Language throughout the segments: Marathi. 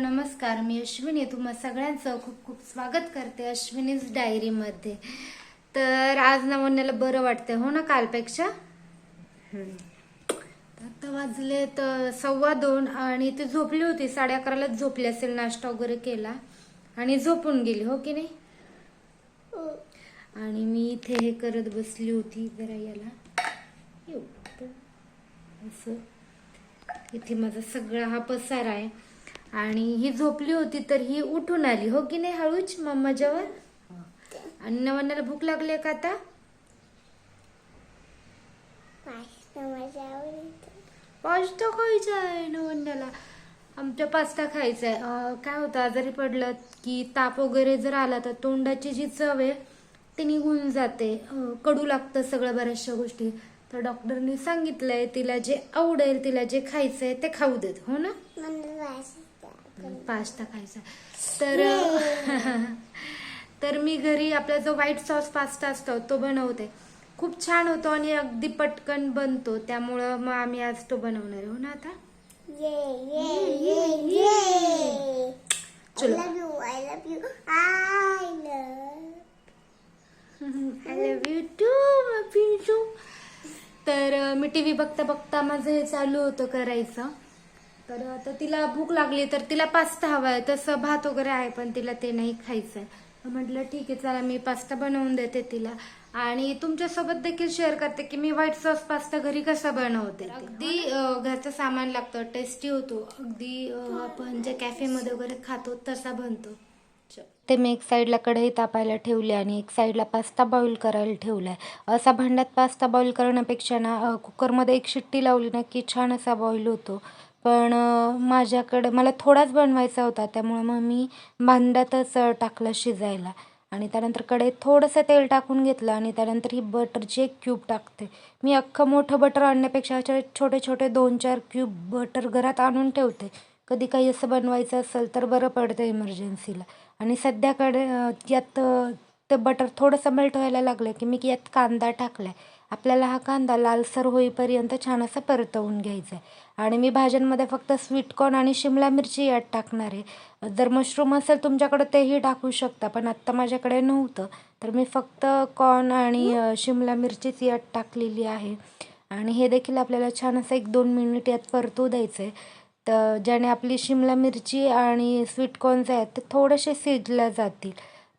नमस्कार मी अश्विनी. तुम्हा सगळ्यांचं खूप खूप स्वागत करते अश्विनीज डायरीमध्ये. तर आज ना बरं वाटतंय हो ना कालपेक्षा? आता वाजले तर सव्वा दोन आणि ती झोपली होती. साडे अकरालाच झोपली असेल नाश्ता वगैरे केला आणि झोपून गेली हो की नाही? आणि मी इथे हे करत बसली होती जरा याला. येऊ. असं. इथे माझा सगळा हा पसार आहे. आणि ही झोपली होती तर ही उठून आली. हो की नाही हळूच मम्माच्यावर आणि नवन्याला भूक लागली का आता? पास्ता खायचा आहे नवन्याला. आमच्या पास्ता खायचा आहे काय होतं आजारी पडलं की ताप वगैरे जर आला तर तोंडाची जी चव आहे ती निघून जाते. कडू लागतं सगळं बऱ्याचशा गोष्टी. तर डॉक्टरनी सांगितलंय तिला जे आवडेल तिला जे खायचंय ते खाऊ देत. हो ना? पास्ता खायचा. तर तर मी घरी आपला जो व्हाईट सॉस पास्ता असतो तो बनवते. खूप छान होतो आणि अगदी पटकन बनतो. त्यामुळं मग आम्ही आज तो बनवणार आहे. हो ना आता? चलो. लव्ह यू टू पिंचू तर मी टी व्ही बघता बघता माझं हे चालू होतं करायचं. तर आता तिला भूक लागली तर तिला पास्ता हवा आहे. तसं भात वगैरे आहे पण तिला ते नाही खायचं आहे म्हटलं ठीक आहे चला मी पास्ता बनवून देते तिला. आणि तुमच्यासोबत देखील शेअर करते की मी व्हाईट सॉस पास्ता घरी कसा बनवते. अगदी घरचं सामान लागतं टेस्टी होतो. अगदी आपण जे कॅफेमध्ये वगैरे खातो तसा बनतो. ते मी एक साईडला कढई तापायला ठेवली आणि एक साईडला पास्ता बॉईल करायला ठेवलाय. असा भांड्यात पास्ता बॉईल करण्यापेक्षा ना कुकरमध्ये एक शिट्टी लावली ना की छान असा बॉईल होतो. पण माझ्याकडं माझ्याकडे मला थोडाच बनवायचा होता त्यामुळं मग मी भांड्यातच टाकलं शिजायला. आणि त्यानंतर कढईत थोडंसं तेल टाकून घेतलं आणि त्यानंतर ही बटरची एक क्यूब टाकते. मी अख्खं मोठं बटर आणण्यापेक्षा असे छोटे छोटे दोन चार क्यूब बटर घरात आणून ठेवते. कधी काही असं बनवायचं असेल तर बरं पडतं इमर्जन्सीला आणि सध्याकडे यात ते बटर थोडंसं मेल्ट व्हायला लागलं की मी यात कांदा टाकला आहे आपल्याला हा कांदा लालसर होईपर्यंत छान असा परतवून घ्यायचा आहे. आणि मी भाज्यांमध्ये फक्त स्वीटकॉर्न आणि शिमला मिरची यात टाकणार आहे. जर मशरूम असेल तुमच्याकडं तेही टाकू शकता पण आत्ता माझ्याकडे नव्हतं. तर मी फक्त कॉर्न आणि शिमला मिरचीच यात टाकलेली आहे. आणि हे देखील आपल्याला छान असं एक दोन मिनिट यात परतू द्यायचं आहे. तर ज्याने आपली शिमला मिरची आणि स्वीटकॉर्न जे आहेत ते थोडेसे शिजल्या जातील.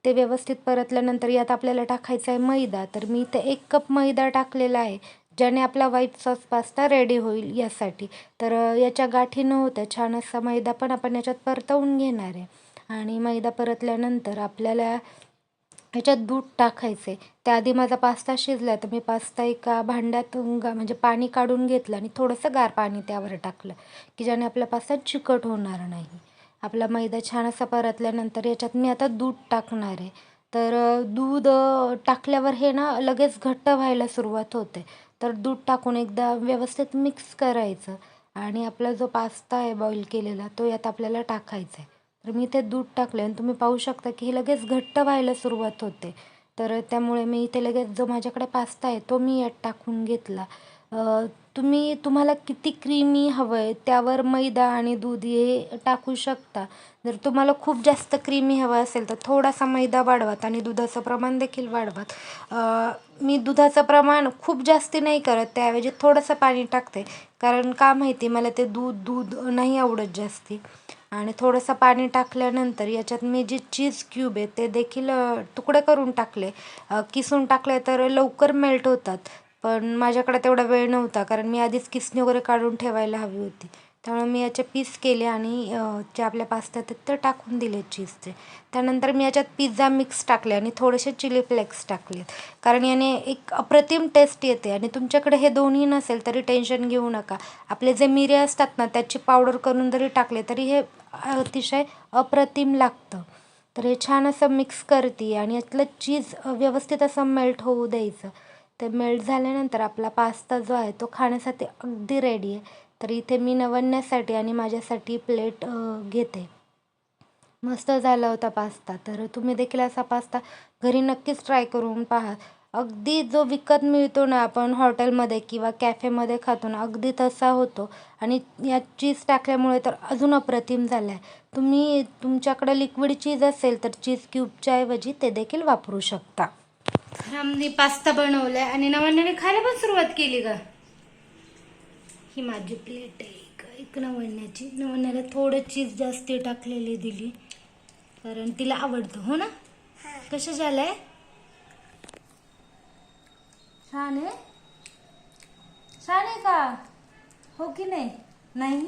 ते व्यवस्थित परतल्यानंतर यात आपल्याला टाकायचा आहे मैदा. तर मी इथे एक कप मैदा टाकलेला आहे ज्याने आपला व्हाईट सॉस पास्ता रेडी होईल यासाठी. तर याच्या गाठी न होत्या छान असा मैदा पण आपण याच्यात परतवून घेणार आहे. आणि मैदा परतल्यानंतर आपल्याला याच्यात दूध टाकायचे त्याआधी माझा पास्ता शिजला तर मी पास्ता एका भांड्यात गा म्हणजे पाणी काढून घेतलं आणि थोडंसं गार पाणी त्यावर टाकलं की ज्याने आपला पास्ता चिकट होणार नाही. आपला मैदा छान असा परतल्यानंतर याच्यात मी आता दूध टाकणार आहे. तर दूध टाकल्यावर हे ना लगेच घट्ट व्हायला सुरुवात होते. तर दूध टाकून एकदा व्यवस्थित मिक्स करायचं. आणि आपला जो पास्ता आहे बॉईल केलेला तो यात आपल्याला टाकायचा आहे तर मी इथे दूध टाकले आणि तुम्ही पाहू शकता की हे लगेच घट्ट व्हायला सुरुवात होते. तर त्यामुळे मी इथे लगेच जो माझ्याकडे पास्ता आहे तो मी यात टाकून घेतला. तुम्ही तुम्हाला किती क्रीमी हवं आहे त्यावर मैदा आणि दूध हे टाकू शकता. जर तुम्हाला खूप जास्त क्रीमी हवं असेल तर थोडासा मैदा वाढवात आणि दुधाचं प्रमाण देखील वाढवात. मी दुधाचं प्रमाण खूप जास्ती नाही करत त्याऐवजी थोडंसं पाणी टाकते. कारण का माहिती मला ते दूध दूध नाही आवडत जास्ती. आणि थोडंसं पाणी टाकल्यानंतर याच्यात मी जे चीज क्यूब आहे ते देखील तुकडे करून टाकले. किसून टाकले तर लवकर मेल्ट होतात. पण माझ्याकडे तेवढा वेळ नव्हता कारण मी आधीच किसणी वगैरे काढून ठेवायला हवी होती. त्यामुळे मी याचे पीस केले आणि जे आपल्या पास्ता आहेत ते टाकून दिले चीजचे. त्यानंतर मी याच्यात पिझ्झा मिक्स टाकले आणि थोडेसे चिली फ्लेक्स टाकले कारण याने एक अप्रतिम टेस्ट येते आणि तुमच्याकडे हे दोन्ही नसेल तरी टेन्शन घेऊ नका. आपले जे मिरे असतात ना त्याची पावडर करून जरी टाकले तरी हे अतिशय अप्रतिम लागतं. तर हे छान असं मिक्स करते आणि यातलं चीज व्यवस्थित असं मेल्ट होऊ द्यायचं. ते मेल्ट झाल्यानंतर आपला पास्ता जो आहे तो खाण्यासाठी अगदी रेडी आहे. तर इथे मी नवन्यासाठी आणि माझ्यासाठी प्लेट घेते. मस्त झाला होता पास्ता तर तुम्ही देखील असा पास्ता घरी नक्कीच ट्राय करून पहा. अगदी जो विकत मिळतो ना आपण हॉटेलमध्ये किंवा कॅफेमध्ये खातो ना अगदी तसा होतो. आणि यात चीज टाकल्यामुळे तर अजून अप्रतिम झाला आहे तुम्ही तुमच्याकडे लिक्विड चीज असेल तर चीज क्यूबच्या ऐवजी ते देखील वापरू शकता. आम्ही पास्ता बनवलाय आणि नवण्याने खायला पण सुरुवात केली का ही माझी प्लेट आहे एक एक नवण्याची नवण्याला थोडं चीज जास्ती टाकलेली दिली. कारण तिला आवडतं हो ना? कसं झालंय छान आहे? छान आहे का? हो की नाही? नाही?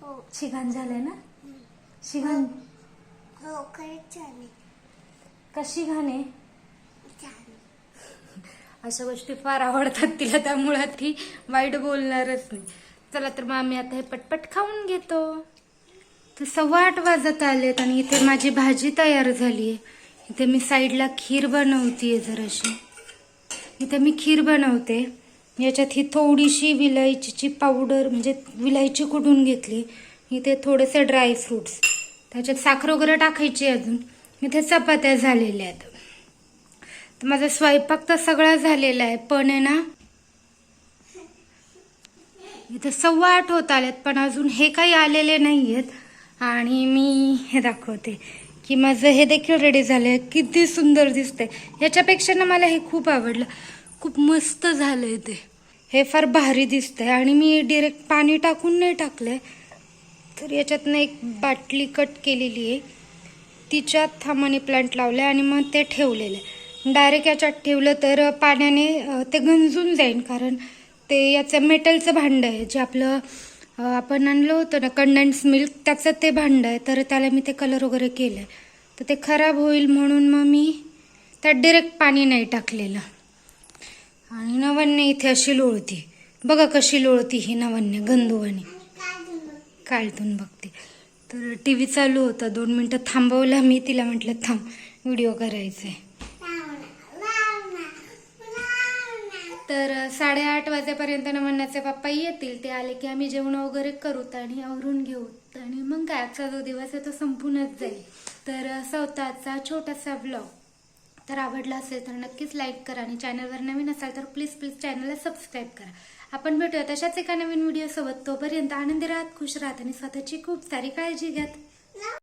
हो. शिघाण झालंय ना? शिघाण हो खरंच छान आहे. कशी घाण आहे? अशा गोष्टी फार आवडतात तिला त्यामुळं ती वाईट बोलणारच नाही. चला तर मग आम्ही आता हे पटपट खाऊन घेतो. तर सव्वा आठ वाजत आलेत आणि इथे माझी भाजी तयार झाली आहे इथे मी साईडला खीर बनवतीये जराशी. इथे मी खीर बनवते. याच्यात ही थोडीशी विलायचीची पावडर म्हणजे विलायची कुठून घेतली? इथे थोडेसे ड्रायफ्रुट्स त्याच्यात साखर वगैरे टाकायची अजून. इथे चपात्या झालेल्या आहेत. माझा स्वयंपाक तर सगळा झालेला आहे पण आहे ना? इथं सव्वा आठ होत आल्यात पण अजून हे काही आलेले नाही आहेत आणि मी हे दाखवते की माझं हे देखील रेडी झालं आहे किती सुंदर दिसतंय. याच्यापेक्षा ना मला हे खूप आवडलं. खूप मस्त झालं आहे ते. हे फार भारी दिसतंय. आणि मी डिरेक्ट पाणी टाकून नाही टाकलंय. तर याच्यातनं एक बाटली कट केलेली आहे. तिच्यात हा मनी प्लांट लावला आणि मग ते ठेवलेलं आहे. डायरेक्ट याच्यात ठेवलं तर पाण्याने ते गंजून जाईल कारण ते याचं मेटलचं भांडं आहे. जे आपलं आपण आणलं होतं ना कंडेन्स मिल्क त्याचं ते भांडं आहे. तर त्याला मी ते कलर वगैरे केलं आहे तर ते खराब होईल म्हणून मग मी त्यात डिरेक्ट पाणी नाही टाकलेलं. आणि नवन्य इथे अशी लोळती. बघा कशी लोळती ही नवन्य गंधुवानी. काळतून बघते. तर टी व्ही चालू होता. दोन मिनटं थांबवला मी. तिला म्हटलं थांब व्हिडिओ करायचा आहे तर साडेआठ वाजेपर्यंत नमन्नाचे पप्पा येतील. ते आले की आम्ही जेवण वगैरे करू आणि आवरून घेऊ आणि मग काय आजचा जो दिवस आहे तो संपूनच जाईल. तर असा होता आजचा छोटासा ब्लॉग तर आवडला असेल तर नक्कीच लाईक करा आणि चॅनलवर नवीन असाल तर प्लीज प्लीज चॅनलला सबस्क्राईब करा. आपण भेटूया तशाच एका नवीन व्हिडिओसोबत तोपर्यंत आनंदी राहत खुश राहत आणि स्वतःची खूप सारी काळजी घ्यात